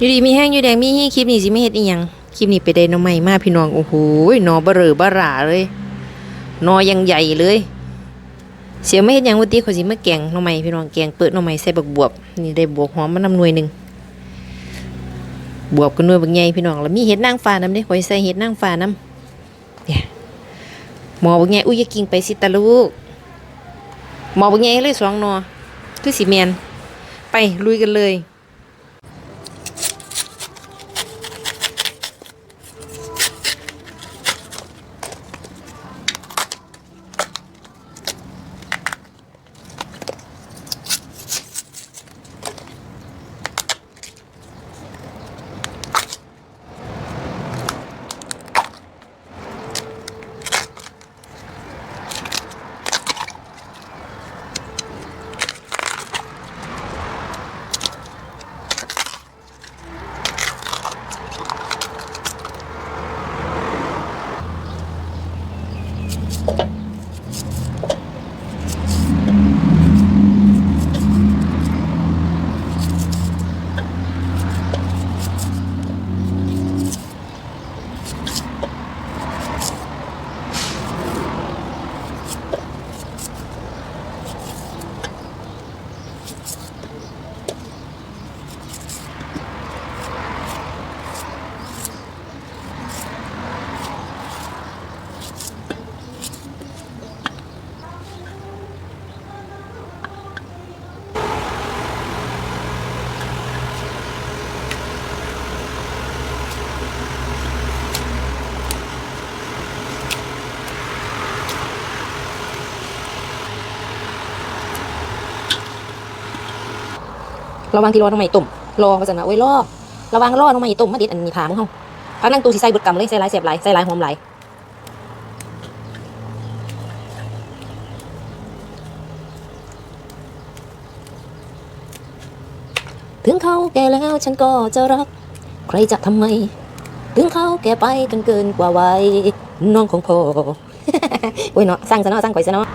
อยู่ดีมีแห้งอยู่แดงมีฮีคลิปนี้สิไม่เฮ็ดอีหยังคลิปนี้ไปได้น้องใหม่มากพี่น้องโอ้โหนอเบเรอเบาราเลยนอยังใหญ่เลย เสียไม่เฮ็ดหยังวันตีเขาสิมาแกงน้องใหม่พี่น้องแกงเปิดน้องใหม่ใส่บักบวบนี่ได้บวกหอมมานำหน่วยหนึ่งบวบก็หน่วยบักใหญ่พี่น้องแล้วมีเห็ดนางฟ้าน้ำเด้ขอยใส่เห็ดนางฟ้าน้ำเนี่ยหมอบักใหญ่อุ้ยอย่ากิงไปสิตาลูกหมอบักใหญ่เลยสองนอคือสิแมนไปลุยกันเลย ระวังที่รอน้องใหม่ตุ่มรอว่าซั่นว่าโอ้ยรอระวังรอน้องใหม่ตุ่มมาด็ดอันนี้ผามึงเฮาพักนั่งตูสิใส่บิดกำเลยใส่หลายเสียบหลายใส่หลายหอมหลายถึงเขาแก่แล้วฉันก็จะรัก ใครจะทำไม ถึงเขาแก่ไปจนเกินกว่าวัยน้องของพ่อโอ้ยเนาะสร้างซะเนาะสร้างข่อยซะเนาะ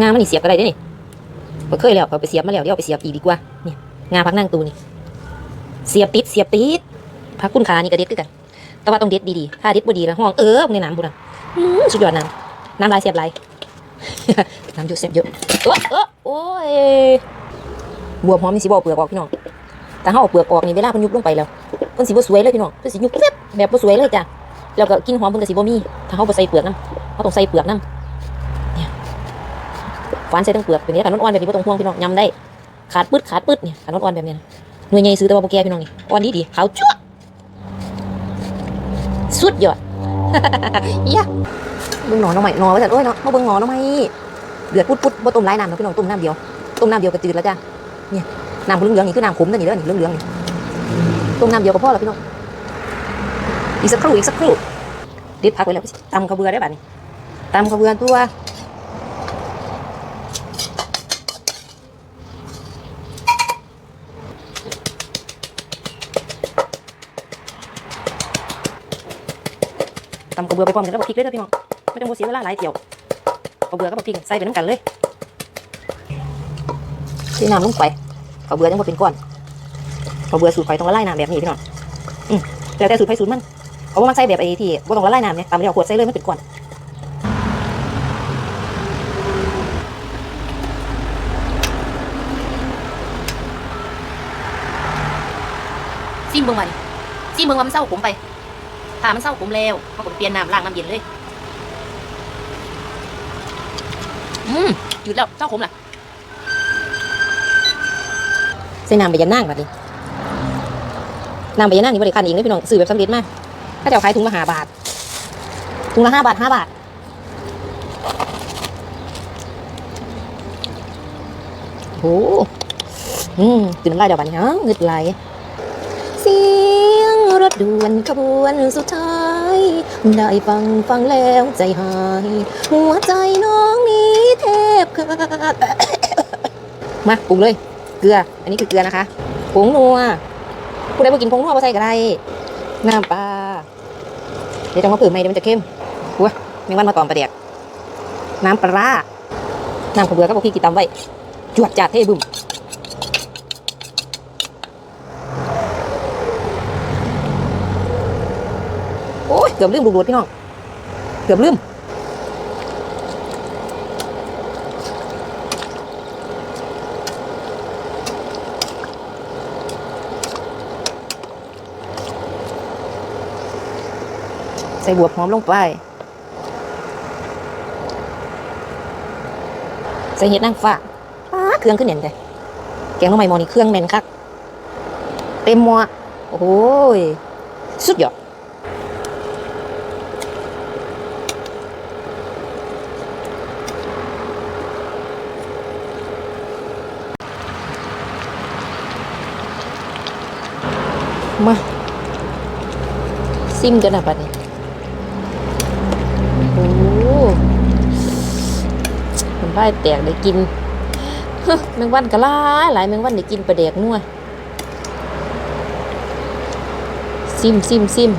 งานมันนี่เสียบก็ได้เด้นี่ เคยแล้วเขาไปเสียบมาแล้วเดี๋ยวเอาไปเสียบอีกดีกว่าเนี่ยงาพักนั่งตูนี่เสียบติดเสียบติดพักคุณขานี่ก็เด็ดคือกัน แต่ว่าต้องเด็ดดีๆถ้าเด็ดบ่ดีแล้วห้องเออในน้ำบุญอะสุดยอดน้ำน้ำลายเสียบลายน้ำเยอะเสียบเยอะเออเออโอ้ยบวบหอมนี่สิบอเปลือกออกพี่น้องแต่ถ้าเอาเปลือกออกนี่เวลาเพิ่นยุบลงไปแล้วเพิ่นสิบ่สวยเลยพี่น้องเพิ่นสิยุบแบบบ่สวยเลยจ้ะแล้วก็กินหอมเพิ่นก็สิบ่มีถ้าเฮาบ่ใส่เปลือกนำเฮาต้องใส่เปลือกนำานใส่ทั้งเปลือกเป็นนี้ขันอ่อนๆแบบนี้ไม่ต้องห่วงพี่น้องยำได้ขาดปืดขาดปืดเนี่ยขันอ่อนๆแบบนี้นะหน่วยใหญ่ซื้อแต่ว่าโปแกพี่น้องนี่อ่อนดีดีขาวจั๊วสุดยอดเหี้ยเบิ่งหนอน้องใหม่หนอไว้จัดโอ้ยเนาะมาเบิ่งหนอน้องใหม่เดือดปุดปุดบ่ต้มหลายน้ำเนาะพี่น้องต้มน้ำเดียวต้มน้ำเดียวก็จืดแล้วจ้ะเนี่ยน้ำเหลืองๆนี่คือน้ำขมนั่นนี่เด้อนี่เหลืองๆนี่ต้มน้ำเดียวก็พอแล้วพี่น้องอีกสักครู่อีกสักครู่ด็ดพักไว้แล้วตำกระเบือได้ป่ะนี่ตำกระเบือตัว เบือไปพร้อมกันแล้วบักพริกเลยเด้อพี่น้องไม่ต้องโมเสียเวลาหลายเกี่ยวกระเบือกับบักพริกใส่ไปน้ำกันเลยที่น้ำลงไปกระเบือยังบ่เป็นก้อนกระเบือสูตรไฟต้องละลายน้ำแบบนี้พี่น้องอืมแล้วแต่สูตรไฟสูตรมันเพราะว่ามันใส่แบบไอ้ที่บ่ต้องละลายน้ำเนี่ยตำแล้วเอาขวดใส่เลยมันเป็นก้อนซิมเบิ่งมาดิซิมเบิ่งว่ามันเศร้าผมไป ถ้ามันเศร้าผมแล้วเขาก็เปลี่ยนน้ำล้างน้ำเย็นเลย อืมจืดแล้วเศร้าผมล่ะใส่น้ำใบยะนางแบบนี้น้ำใบยะนางนี่บริการเองเลยพี่น้องซื้อแบบสำเร็จมากถ้าจะเอาขายถุงละห้าบาท ถุงละห้าบาทห้าบาทโอ้โหอืมตื่นน้ำลายเดี๋ยวบัดนี้ฮะเงึดไหลเสียงรถ ด่วนขบวนสุดท้าย ได้ฟังฟังแล้วใจหาย หัวใจน้องนี้แทบขาดมาปรุงเลย เกลือ อันนี้คือเกลือนะคะผงนัวผู้ใดบ่กินผงนัวบ่ใส่ก็ได้น้ำปลาเดี๋ยวต้องมาเพิ่มไหมเดี๋ยวมันจะเข้มหัวแมงวันมาตอมปลาเดียกน้ำปลาน้ำข้าวเบือกับพวกพี่กินตำไว้ จวดจัดเท่บึ้ม เกือบลืมลูกโดดพี่น้อง เกือบลืมใส่บวบหอมลงไป ใส่เห็ดนางฟ้าเครื่องขึ้นเน่นเลยแกงลงไปหมอนี่เครื่องแน่นคัก เต็มหมอโอ้ย สุดยอด มาซิมกันนะบัดนี้โอ้มันพ่แตกได้กินแมงวันก็หลาหลายแมงวันได้กินปลาแดกนัวซิมซิมซิม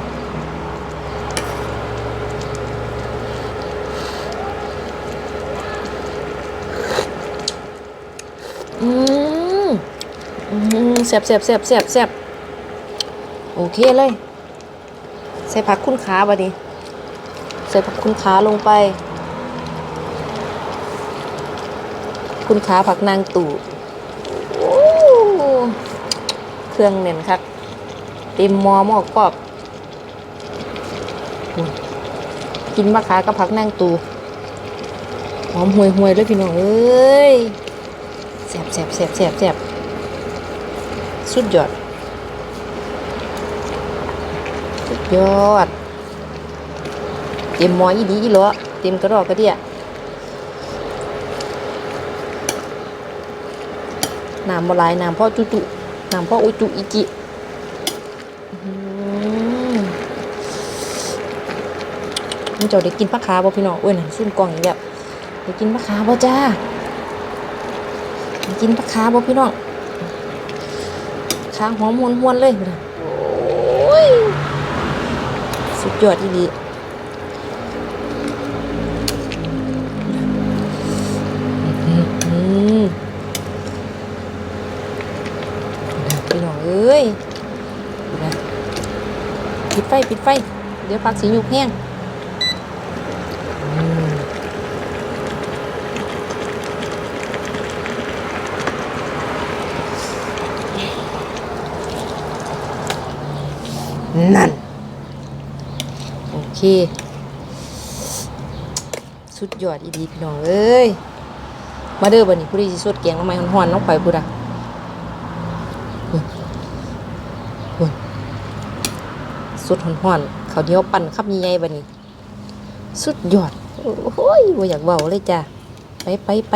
อืมอืมแซ่บแซ่บแซ่บแซ่บแซ่บ โอเคเลย ใส่ผักคุณขาบัดีใส่ผักคุณขาลงไป คุณขาผักนางตู่โอ้เครื่องเน่นครับเต็มมอหม้อกรอบกินมะขากับผักนางตู่หอมห่วยห่วยเลยพี่น้องเอ้ยแสบแสบแสบแสบแสบสุดยอด สุดยอด เต็มหมออีดีอีหลอเต็มกระดอกกระเดียน้ำบลายน้ำพ่อจุจุน้ำพ่ออุจุอิจิอื้อหือมันเจ้าได้กินปลาคาบ่พี่น้องเอ้ยน่ะซุ่มกล่องอีกแล้วได้กินปลาคาบ่จ้าได้กินปลาคาบ่พี่น้องค้างหอมหวนๆเลยโอ้ย สุดยอดอีดีอืมพี่น้องเอ้ยดูนะปิดไฟ ปิดไฟ เดี๋ยวพักสีหยุกแห้งอืมนั่นโอเค สุดยอดอีดีพี่น้องเอ้ย มาเด้อบัดนี้ผู้ใดสิสดแกงทำไมฮ้อนๆน้องข่อยพุ่นอะพุ่นพุ่นสดฮ้อนๆข้าเหนียวปั่นคับใหญ่ๆบัดนี้ สุดยอด โอ้ยบ่อยากเว้าเลยจ้ะ ไปไปไป